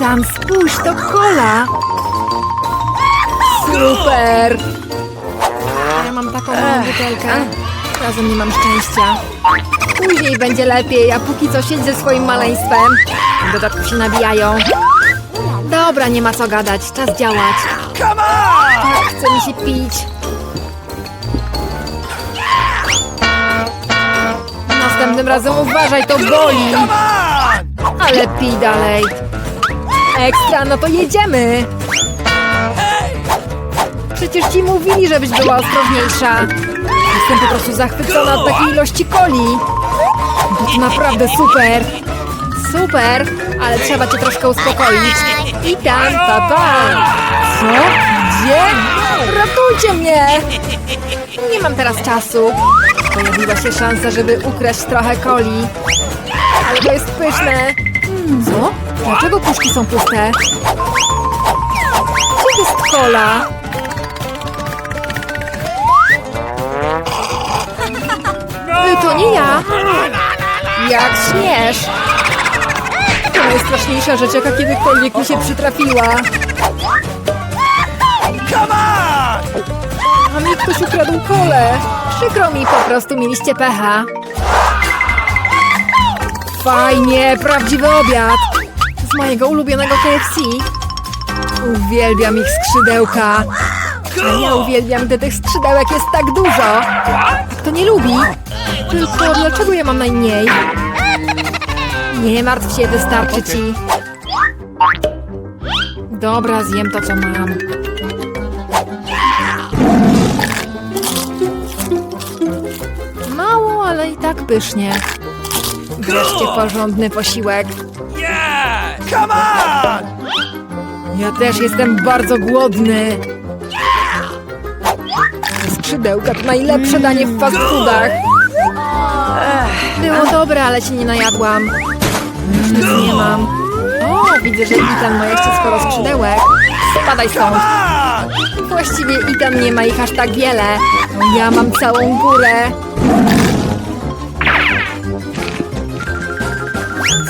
Witam, spójrz, to kola! Super! Ja mam taką małą butelkę. Razem nie mam szczęścia. Później będzie lepiej, a póki co siedź ze swoim maleństwem. W dodatku się nabijają. Dobra, nie ma co gadać, czas działać. Come on! Tak, chce mi się pić. Następnym razem uważaj, to boli. Ale pij dalej. Ekstra, no to jedziemy. Przecież ci mówili, żebyś była ostrożniejsza. Jestem po prostu zachwycona od takiej ilości coli. To naprawdę super. Super, ale trzeba cię troszkę uspokoić. I tam, pa, pa. Co? Gdzie? Ratujcie mnie! Nie mam teraz czasu. Pojawiła się szansa, żeby ukraść trochę coli. Ale to jest pyszne. Co? Dlaczego puszki są puste? Gdzie jest kola? Y, To nie ja. Jak śmiesz? To najstraszniejsza rzecz, jaka kiedykolwiek mi się przytrafiła. A mi ktoś ukradł kolę. Przykro mi, po prostu mieliście pecha. Fajnie, prawdziwy obiad. Z mojego ulubionego KFC. Uwielbiam ich skrzydełka. A ja uwielbiam, gdy tych skrzydełek jest tak dużo. Kto nie lubi? Tylko dlaczego ja mam najmniej? Nie martw się, wystarczy ci. Dobra, zjem to, co mam. Mało, ale i tak pysznie. Wreszcie porządny posiłek. Come on! Ja też jestem bardzo głodny. Skrzydełka to najlepsze danie w fast foodach. Było dobre, ale się nie najadłam. Już nic nie mam. O, widzę, że Itan ma jeszcze sporo skrzydełek. Spadaj stąd. Właściwie Itan nie ma ich aż tak wiele. Ja mam całą górę.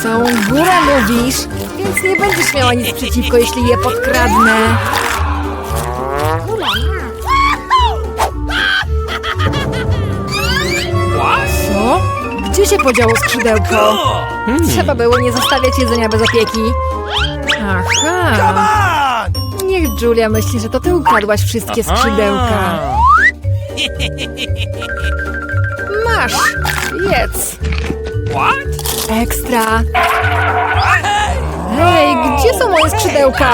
Całą górę mówisz? Więc nie będziesz miała nic przeciwko, jeśli je podkradnę. Co? Gdzie się podziało skrzydełko? Trzeba było nie zostawiać jedzenia bez opieki. Aha. Niech Julia myśli, że to ty ukradłaś wszystkie skrzydełka. Masz! Jedz! What? Ekstra! Hej, gdzie są moje skrzydełka?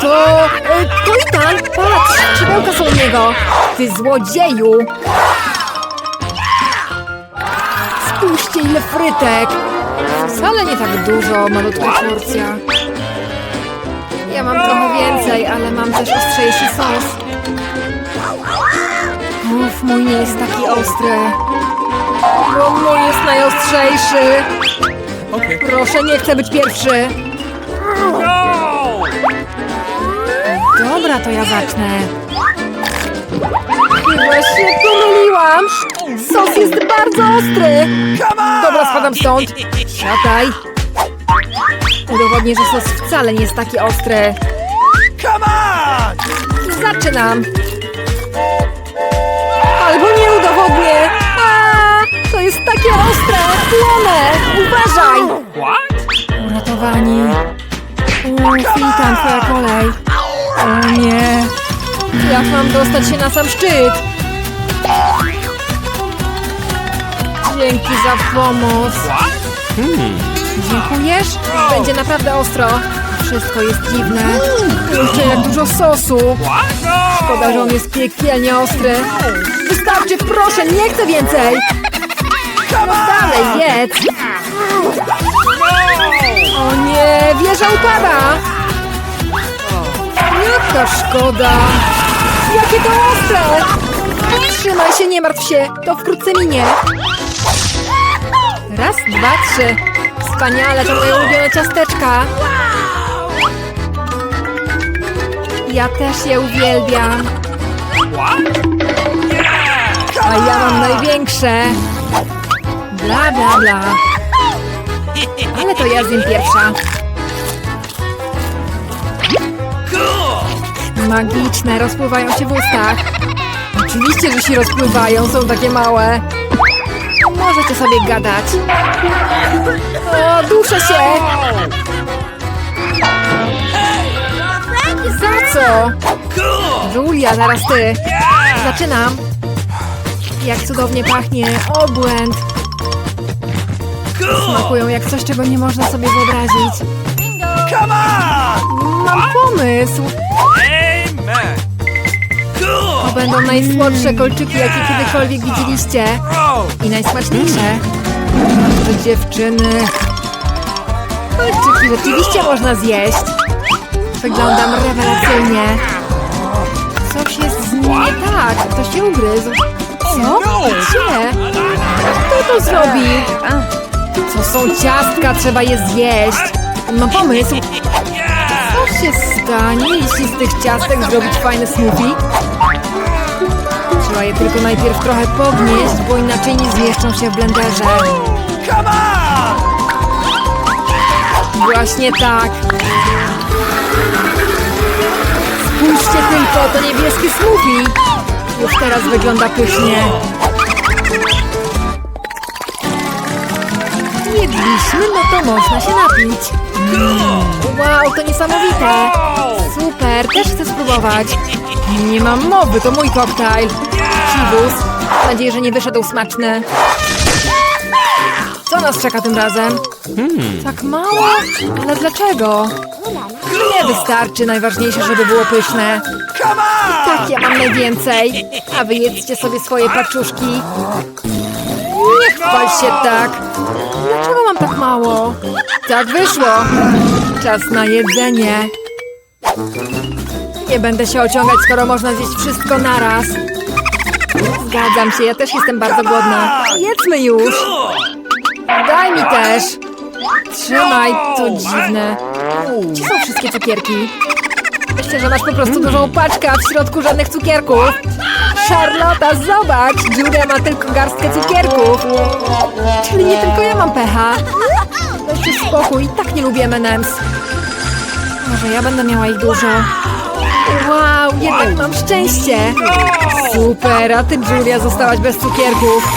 To... e, To Itan! Patrz, skrzydełka są u niego! Ty złodzieju! Spójrzcie, ile frytek! Wcale nie tak dużo, malutka porcja. Ja mam trochę więcej, ale mam też ostrzejszy sos. Uf, mój nie jest taki ostry. Bo mój jest najostrzejszy. Proszę, nie chcę być pierwszy. Dobra, to ja zacznę. Chyba się pomyliłam. Sos jest bardzo ostry. Dobra, spadam stąd. Siadaj. Udowodnię, że sos wcale nie jest taki ostry. Zaczynam. Albo nie udowodnię. Jest takie ostre. Płonę. Uważaj. What? Uratowani. Uff, witam, twoja kolej. O nie. Jak mam dostać się na sam szczyt? Dzięki za pomoc. Dziękujesz? Będzie naprawdę ostro. Wszystko jest dziwne. Kurczę, jak dużo sosu. No! Szkoda, że on jest piekielnie ostry. Wystarczy, proszę, nie chcę więcej. Dalej, jedz. O nie, wieża upada! Jaka szkoda! Jakie to ostre! Trzymaj się, nie martw się, to wkrótce minie. Raz, dwa, trzy. Wspaniale, to moje ulubione ciasteczka. Ja też je uwielbiam. A ja mam największe. Bla, bla, bla. Ale to ja zjem pierwsza. Magiczne, rozpływają się w ustach. Oczywiście, że się rozpływają, są takie małe. Możecie sobie gadać. O, duszę się! Za co? Julia, zaraz ty. Zaczynam. Jak cudownie pachnie. Obłęd. Smakują jak coś, czego nie można sobie wyobrazić. Come on. Mam pomysł. Amen. To będą najsłodsze kolczyki, jakie kiedykolwiek widzieliście. I najsmaczniejsze. To dziewczyny. Kolczyki rzeczywiście można zjeść. Wyglądam rewelacyjnie. Coś jest z nim nie tak. Ktoś się ugryzł. Co? Gdzie? Kto to zrobił? To są ciastka, trzeba je zjeść. Mam pomysł. Yeah. Co się stanie, jeśli z tych ciastek zrobić fajny smoothie? Trzeba je tylko najpierw trochę pognieść, bo inaczej nie zmieszczą się w blenderze. Właśnie tak. Spójrzcie tylko, to niebieskie smoothie. Już teraz wygląda pysznie. Jedliśmy, no to można się napić. Wow, to niesamowite. Super, też chcę spróbować. Nie mam mowy, to mój koktajl. Chibus. Mam nadzieję, że nie wyszedł smaczny. Co nas czeka tym razem? Tak mało? Ale dlaczego? Nie wystarczy, najważniejsze, żeby było pyszne. On. Tak, ja mam najwięcej. A wy jedzcie sobie swoje paczuszki. Nie chwal się tak. Dlaczego mam tak mało? Tak wyszło. Czas na jedzenie. Nie będę się ociągać, skoro można zjeść wszystko naraz. Zgadzam się, ja też jestem bardzo głodna. Jedzmy już. Daj mi też. Trzymaj, to dziwne. Gdzie są wszystkie cukierki? Myślę, że masz po prostu dużą paczkę, a w środku żadnych cukierków. Charlotta, zobacz! Julia ma tylko garstkę cukierków. Czyli nie tylko ja mam pecha. Dajcie spokój, tak nie lubię M&M's. Może ja będę miała ich dużo. Wow, jednak mam szczęście. Super, a ty, Julia, zostałaś bez cukierków.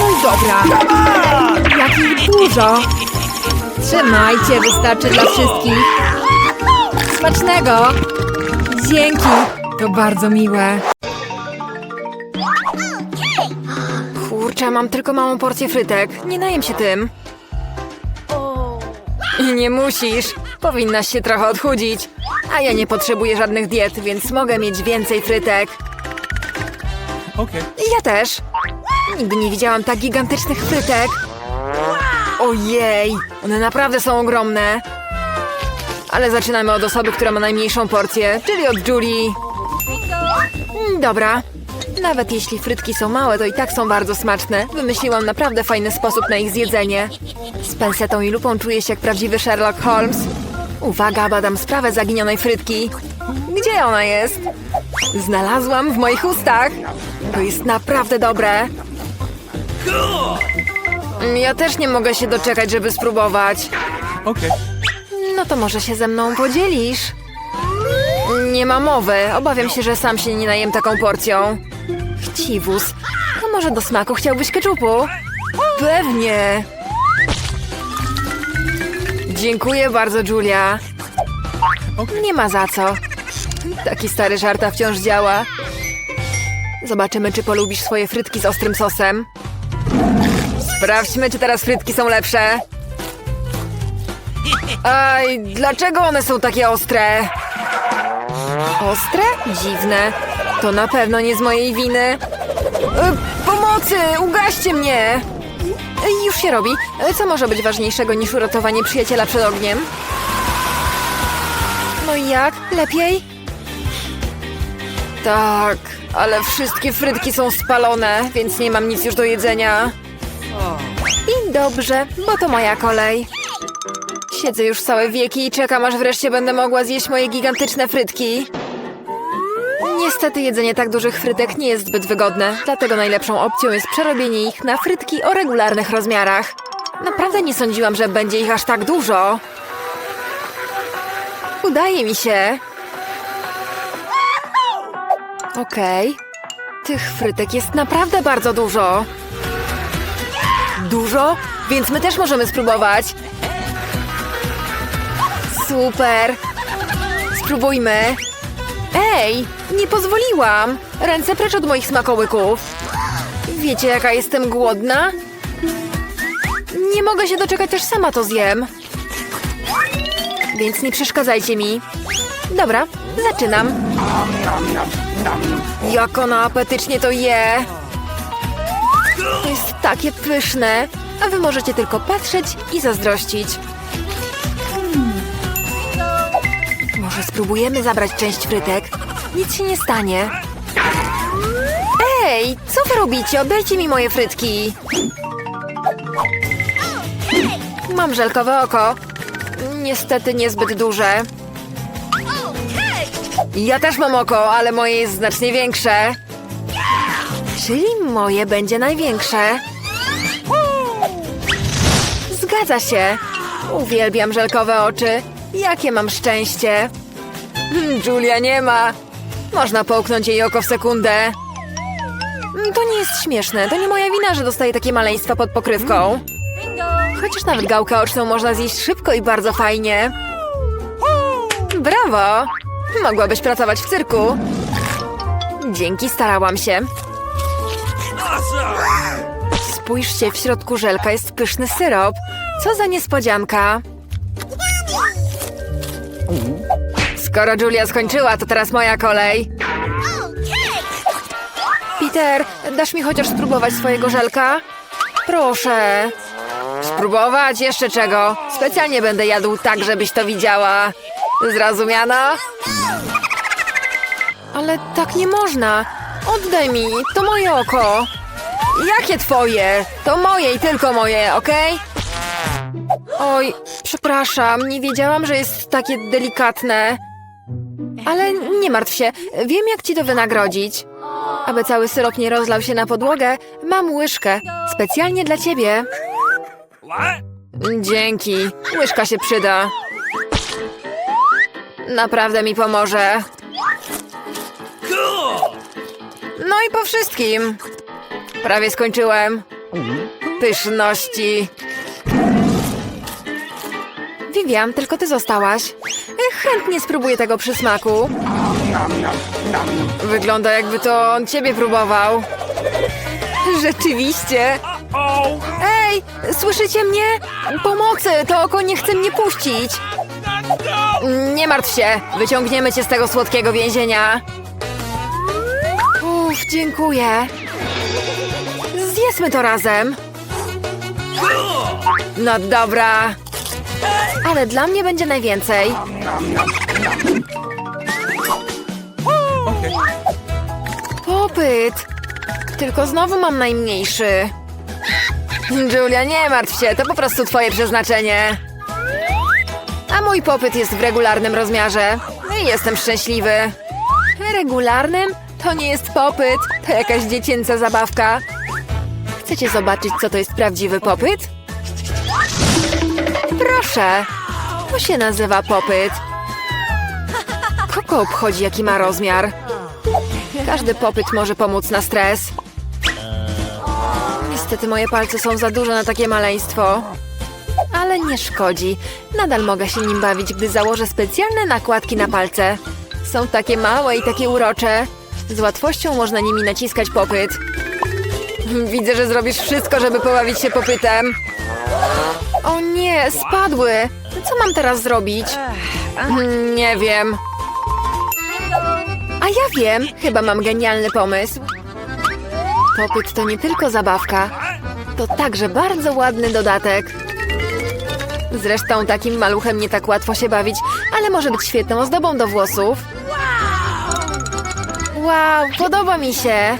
No i dobra. Jak ich dużo. Trzymajcie, wystarczy dla wszystkich. Smacznego! Dzięki! To bardzo miłe. Kurczę, mam tylko małą porcję frytek. Nie najem się tym. I nie musisz. Powinnaś się trochę odchudzić. A ja nie potrzebuję żadnych diet, więc mogę mieć więcej frytek. Okay. Ja też. Nigdy nie widziałam tak gigantycznych frytek. Ojej, one naprawdę są ogromne. Ale zaczynamy od osoby, która ma najmniejszą porcję, czyli od Julii. Mm, Dobra. Nawet jeśli frytki są małe, to i tak są bardzo smaczne. Wymyśliłam naprawdę fajny sposób na ich zjedzenie. Z pensetą i lupą czuję się jak prawdziwy Sherlock Holmes. Uwaga, badam sprawę zaginionej frytki. Gdzie ona jest? Znalazłam w moich ustach. To jest naprawdę dobre. Ja też nie mogę się doczekać, żeby spróbować. Okay. No to może się ze mną podzielisz? Nie ma mowy. Obawiam się, że sam się nie najem taką porcją. Chciwus. A może do smaku chciałbyś keczupu? Pewnie. Dziękuję bardzo, Julia. Nie ma za co. Taki stary żarta wciąż działa. Zobaczymy, czy polubisz swoje frytki z ostrym sosem. Sprawdźmy, czy teraz frytki są lepsze. Aj, dlaczego one są takie ostre? Ostre? Dziwne. To na pewno nie z mojej winy. E, pomocy! Ugaście mnie! E, już się robi. E, co może być ważniejszego niż uratowanie przyjaciela przed ogniem? No i jak? Lepiej? Tak, ale wszystkie frytki są spalone, więc nie mam nic już do jedzenia. I dobrze, bo to moja kolej. Siedzę już całe wieki i czekam, aż wreszcie będę mogła zjeść moje gigantyczne frytki. Niestety jedzenie tak dużych frytek nie jest zbyt wygodne, dlatego najlepszą opcją jest przerobienie ich na frytki o regularnych rozmiarach. Naprawdę nie sądziłam, że będzie ich aż tak dużo. Udaje mi się. Okej. Tych frytek jest naprawdę bardzo dużo. Dużo? Więc my też możemy spróbować. Super. Spróbujmy. Ej, nie pozwoliłam. Ręce precz od moich smakołyków. Wiecie, jaka jestem głodna? Nie mogę się doczekać, aż sama to zjem. Więc nie przeszkadzajcie mi. Dobra, zaczynam. Jak ona apetycznie to je. To jest takie pyszne, a wy możecie tylko patrzeć i zazdrościć. Może spróbujemy zabrać część frytek? Nic się nie stanie. Ej, co wy robicie? Oddajcie mi moje frytki. Mam żelkowe oko. Niestety niezbyt duże. Ja też mam oko, ale moje jest znacznie większe. Czyli moje będzie największe. Zgadza się. Uwielbiam żelkowe oczy. Jakie mam szczęście. Hmm, Julia nie ma. Można połknąć jej oko w sekundę. Mm, To nie jest śmieszne. To nie moja wina, że dostaję takie maleństwa pod pokrywką. Chociaż nawet gałkę oczną można zjeść szybko i bardzo fajnie. Brawo! Mogłabyś pracować w cyrku. Dzięki, starałam się. Spójrzcie, w środku żelka jest pyszny syrop. Co za niespodzianka. Skoro Julia skończyła, to teraz moja kolej. Peter, dasz mi chociaż spróbować swojego żelka? Proszę. Spróbować jeszcze czego? Specjalnie będę jadł tak, żebyś to widziała. Zrozumiano? Ale tak nie można. Oddaj mi, to moje oko. Jakie twoje? To moje i tylko moje, okej? Oj, przepraszam, nie wiedziałam, że jest takie delikatne. Ale nie martw się, wiem jak ci to wynagrodzić. Aby cały syrop nie rozlał się na podłogę, mam łyżkę. Specjalnie dla ciebie. Dzięki. Łyżka się przyda. Naprawdę mi pomoże. No i po wszystkim. Prawie skończyłem. Pyszności. Vivian, tylko ty zostałaś. Chętnie spróbuję tego przysmaku. Wygląda jakby to on ciebie próbował. Rzeczywiście. Ej, słyszycie mnie? Pomocy, to oko nie chce mnie puścić. Nie martw się, wyciągniemy cię z tego słodkiego więzienia. Uff, dziękuję. Zjedzmy to razem. No dobra. Ale dla mnie będzie najwięcej. Popyt. Tylko znowu mam najmniejszy. Julia, nie martw się, to po prostu twoje przeznaczenie. A mój popyt jest w regularnym rozmiarze. I jestem szczęśliwy. Regularnym? To nie jest popyt, to jakaś dziecięca zabawka. Chcecie zobaczyć, co to jest prawdziwy popyt? Proszę. To się nazywa popyt. Kogo obchodzi, jaki ma rozmiar? Każdy popyt może pomóc na stres. Niestety moje palce są za duże na takie maleństwo. Ale nie szkodzi. Nadal mogę się nim bawić, gdy założę specjalne nakładki na palce. Są takie małe i takie urocze. Z łatwością można nimi naciskać popyt. Widzę, że zrobisz wszystko, żeby pobawić się popytem. O nie, spadły. Co mam teraz zrobić? Nie wiem. A ja wiem, chyba mam genialny pomysł. Popyt to nie tylko zabawka, to także bardzo ładny dodatek. Zresztą takim maluchem nie tak łatwo się bawić, ale może być świetną ozdobą do włosów. Wow, podoba mi się.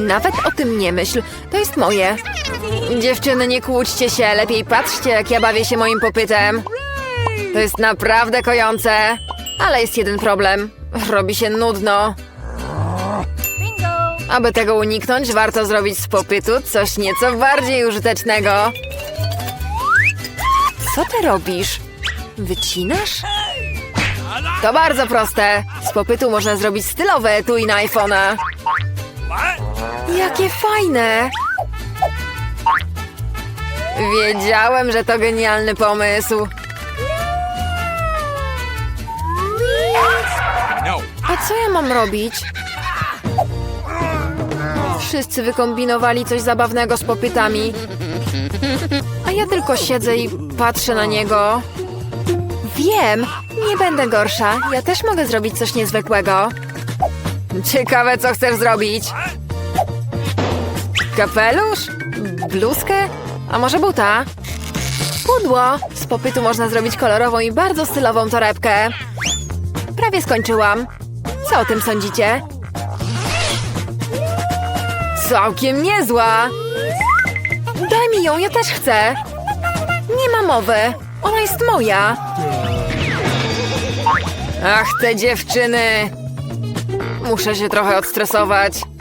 Nawet o tym nie myśl, to jest moje. Dziewczyny, nie kłóćcie się, lepiej patrzcie, jak ja bawię się moim popytem. To jest naprawdę kojące. Ale jest jeden problem. Robi się nudno. Aby tego uniknąć, warto zrobić z popytu coś nieco bardziej użytecznego. Co ty robisz? Wycinasz? To bardzo proste. Z popytu można zrobić stylowe etui na iPhone'a. Jakie fajne! Wiedziałem, że to genialny pomysł. No. A co ja mam robić? Wszyscy wykombinowali coś zabawnego z popytami. A ja tylko siedzę i patrzę na niego. Wiem, nie będę gorsza. Ja też mogę zrobić coś niezwykłego. Ciekawe, co chcesz zrobić. Kapelusz? Bluzkę? A może buta? Pudło! Z popytu można zrobić kolorową i bardzo stylową torebkę. Prawie skończyłam. Co o tym sądzicie? Całkiem niezła! Daj mi ją, ja też chcę! Nie ma mowy, ona jest moja! Ach, te dziewczyny! Muszę się trochę odstresować.